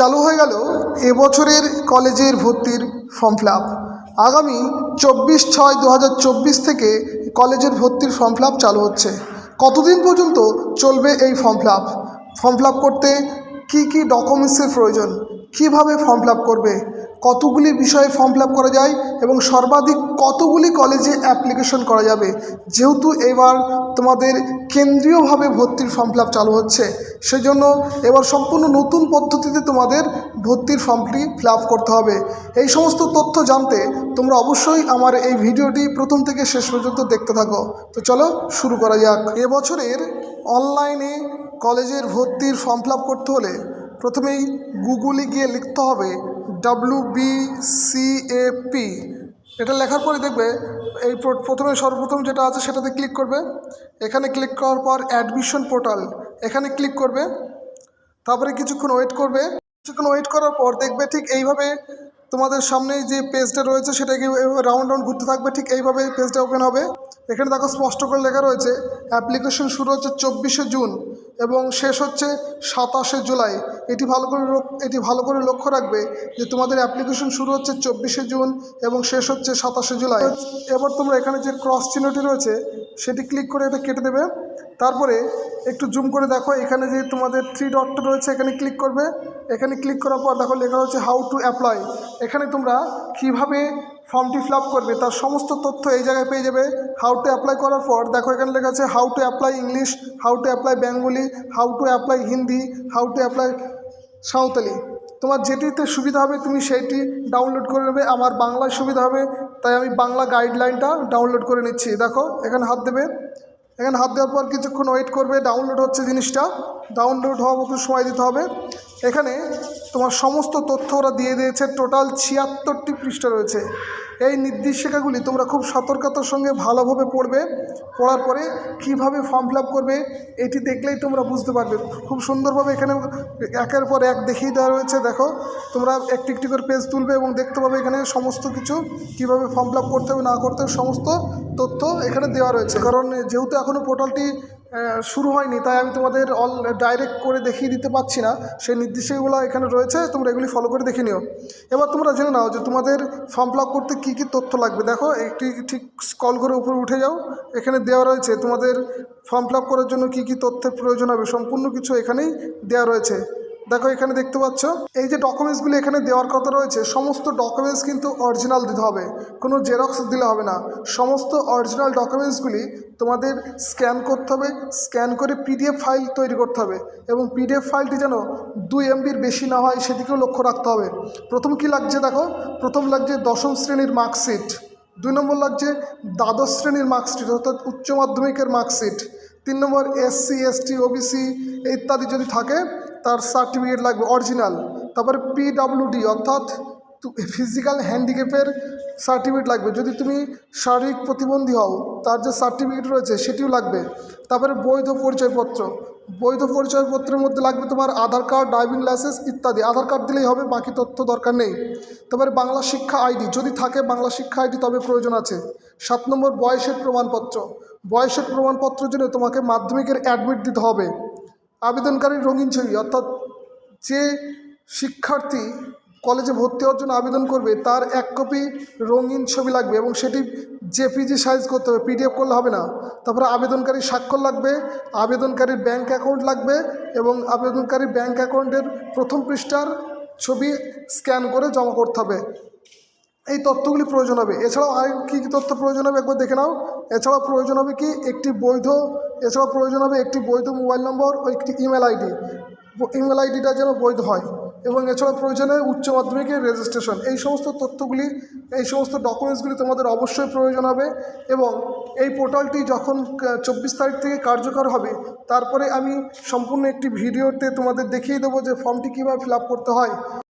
চালু হয়ে গেল এবছরের কলেজের ভর্তির ফর্ম ফিল আগামী চব্বিশ ছয় দু থেকে কলেজের ভর্তির ফর্ম ফিল চালু হচ্ছে। কতদিন পর্যন্ত চলবে এই ফর্ম ফিল ফর্ম ফিল করতে কি কি ডকুমেন্টসের প্রয়োজন? কীভাবে ফর্ম ফিল করবে? কতগুলি বিষয়ে ফর্ম ফিল করা যায় এবং সর্বাধিক কতগুলি কলেজে অ্যাপ্লিকেশন করা যাবে? যেহেতু এবার তোমাদের কেন্দ্রীয়ভাবে ভর্তির ফর্ম ফিল চালু হচ্ছে, সেজন্য এবার সম্পূর্ণ নতুন পদ্ধতিতে তোমাদের ভর্তির ফর্মটি ফিল করতে হবে। এই সমস্ত তথ্য জানতে তোমরা অবশ্যই আমার এই ভিডিওটি প্রথম থেকে শেষ পর্যন্ত দেখতে থাকো। তো চলো শুরু করা যাক। এবছরের অনলাইনে কলেজের ভর্তির ফর্ম ফিল করতে হলে প্রথমেই গুগলে গিয়ে লিখতে হবে W B C A P এটা লেখার পরে দেখবে এই প্রথমে সর্বপ্রথম যেটা আছে সেটাতে ক্লিক করবে। এখানে ক্লিক করার পর অ্যাডমিশন পোর্টাল এখানে ক্লিক করবে। তারপরে কিছুক্ষণ ওয়েট করবে। কিছুক্ষণ ওয়েট করার পর দেখবে ঠিক এইভাবে তোমাদের সামনে যে পেজটা রয়েছে সেটাকে রাউন্ড রাউন্ড ঘুরতে থাকবে, ঠিক এইভাবে পেজটা ওপেন হবে। এখানে দেখো স্পষ্ট করে লেখা রয়েছে অ্যাপ্লিকেশন শুরু হচ্ছে চব্বিশে জুন। এবং শেষ হচ্ছে সাতাশে জুলাই। এটি ভালো করে এটি ভালো করে লক্ষ্য রাখবে যে তোমাদের অ্যাপ্লিকেশন শুরু হচ্ছে চব্বিশে জুন এবং শেষ হচ্ছে সাতাশে জুলাই। এবার তোমরা এখানে যে ক্রস চিহ্নটি রয়েছে, সেটি ক্লিক করে এটা কেটে দেবে। তারপরে একটু জুম করে দেখো, এখানে যে তোমাদের থ্রি ডটটা রয়েছে, এখানে ক্লিক করবে। এখানে ক্লিক করার পর দেখো লেখা হচ্ছে হাউ টু অ্যাপ্লাই এখানে তোমরা কীভাবে ফর্মটি ফিল করবে, তার সমস্ত তথ্য এই জায়গায় পেয়ে যাবে। হাউ টু অ্যাপ্লাই করার পর, দেখো এখানে লেখা আছে how to apply English how to apply Bengali how to apply Hindi how to apply Santali তোমার যেটিতে সুবিধা হবে, তুমি সেইটি ডাউনলোড করে নেবে। আমার বাংলায় সুবিধা হবে, তাই আমি বাংলা গাইডলাইনটা ডাউনলোড করে নিচ্ছি। দেখো, এখানে হাত দেবে। এখানে হাত দেওয়ার পর কিছুক্ষণ ওয়েট করবে। ডাউনলোড হচ্ছে জিনিসটা। ডাউনলোড হওয়া মতো সময় দিতে হবে। এখানে তোমার সমস্ত তথ্য ওরা দিয়ে দিয়েছে টোটাল ছিয়াত্তরটি পৃষ্ঠা রয়েছে। এই নির্দেশিকাগুলি তোমরা খুব সতর্কতার সঙ্গে ভালোভাবে পড়বে, পড়ার পরে কীভাবে ফর্ম ফিল করবে, এটি দেখলেই তোমরা বুঝতে পারবে। খুব সুন্দরভাবে এখানে একের পর এক দেখিয়ে দেওয়া রয়েছে, দেখো। তোমরা একটি একটি করে পেজ তুলবে এবং দেখতে পাবে এখানে সমস্ত কিছু, কীভাবে ফর্ম ফিল করতে হবে, না করতে হবে, সমস্ত তথ্য এখানে দেওয়া রয়েছে। কারণ যেহেতু এখনও পোর্টালটি শুরু হয়নি, তাই আমি তোমাদের অল ডাইরেক্ট করে দেখিয়ে দিতে পারছি না। সেই নির্দেশিকাগুলো এখানে রয়েছে, তোমরা এগুলি ফলো করে দেখে নিও। এবার তোমরা জেনে নাও যে তোমাদের ফর্ম ফিল করতে কী কী তথ্য লাগবে। দেখো, একটি ঠিক স্কল করে উপরে উঠে যাও, এখানে দেওয়া রয়েছে তোমাদের ফর্ম ফিল করার জন্য কী কী তথ্যের প্রয়োজন হবে, সম্পূর্ণ কিছু এখানেই দেওয়া রয়েছে। দেখো, এখানে দেখতে পাচ্ছ। এই যে ডকুমেন্টসগুলি এখানে দেওয়ার কথা রয়েছে, সমস্ত ডকুমেন্টস কিন্তু অরিজিনাল দিতে হবে। কোনো জেরক্স দিলে হবে না। সমস্ত অরিজিনাল ডকুমেন্টসগুলি তোমাদের স্ক্যান করতে হবে। স্ক্যান করে পিডিএফ ফাইল তৈরি করতে হবে। এবং পিডিএফ ফাইলটি যেন দুই এমবির বেশি না হয়, সেদিকেও লক্ষ্য রাখতে হবে। প্রথম কি লাগছে দেখো? প্রথম লাগছে দশম শ্রেণির মার্কশিট দুই নম্বর লাগছে দ্বাদশ শ্রেণির মার্কশিট অর্থাৎ উচ্চ মাধ্যমিকের মার্কশিট তিন নম্বর এসসি এসটি ওবিসি ইত্যাদি যদি থাকে তার সার্টিফিকেট লাগবে অরিজিনাল তারপরে পিডাব্লিউডি অর্থাৎ ফিজিক্যাল হ্যান্ডিক্যাপের সার্টিফিকেট লাগবে। যদি তুমি শারীরিক প্রতিবন্ধী হও, তার যে সার্টিফিকেট রয়েছে, সেটিও লাগবে। তারপরে বৈধ পরিচয়পত্র। বৈধ পরিচয়পত্রের মধ্যে লাগবে তোমার আধার কার্ড ড্রাইভিং লাইসেন্স ইত্যাদি। আধার কার্ড দিলেই হবে, বাকি তথ্য দরকার নেই। তারপরে বাংলা শিক্ষা আইডি যদি থাকে বাংলা শিক্ষা আইডি তবে প্রয়োজন আছে। সাত নম্বর বয়সের প্রমাণপত্র। বয়সের প্রমাণপত্রের জন্য তোমাকে মাধ্যমিকের অ্যাডমিট দিতে হবে। আবেদনকারীর রঙিন ছবি, অর্থাৎ যে শিক্ষার্থী কলেজে ভর্তি হওয়ার জন্য আবেদন করবে, তার এক কপি রঙিন ছবি লাগবে এবং সেটি জেপিজি সাইজ করতে হবে পিডিএফ করলে হবে না। তারপরে আবেদনকারী স্বাক্ষর লাগবে, আবেদনকারীর ব্যাংক অ্যাকাউন্ট লাগবে এবং আবেদনকারী ব্যাংক অ্যাকাউন্টের প্রথম পৃষ্ঠার ছবি স্ক্যান করে জমা করতে হবে। এই তথ্যগুলি প্রয়োজন হবে। এছাড়াও আর কী কী তথ্য প্রয়োজন হবে একবার দেখে নাও। এছাড়াও প্রয়োজন হবে কি? একটি বৈধ এছাড়াও প্রয়োজন হবে একটি বৈধ মোবাইল নম্বর ও একটি ইমেল আইডি। ইমেল আইডিটা যেন বৈধ হয় এবং এছাড়াও প্রয়োজনে উচ্চ মাধ্যমিকের রেজিস্ট্রেশন এই সমস্ত তথ্যগুলি, এই সমস্ত ডকুমেন্টসগুলি তোমাদের অবশ্যই প্রয়োজন হবে এবং এই পোর্টালটি যখন চব্বিশ তারিখ থেকে কার্যকর হবে, তারপরে আমি সম্পূর্ণ একটি ভিডিওতে তোমাদের দেখিয়ে দেবো যে ফর্মটি কীভাবে ফিল করতে হয়।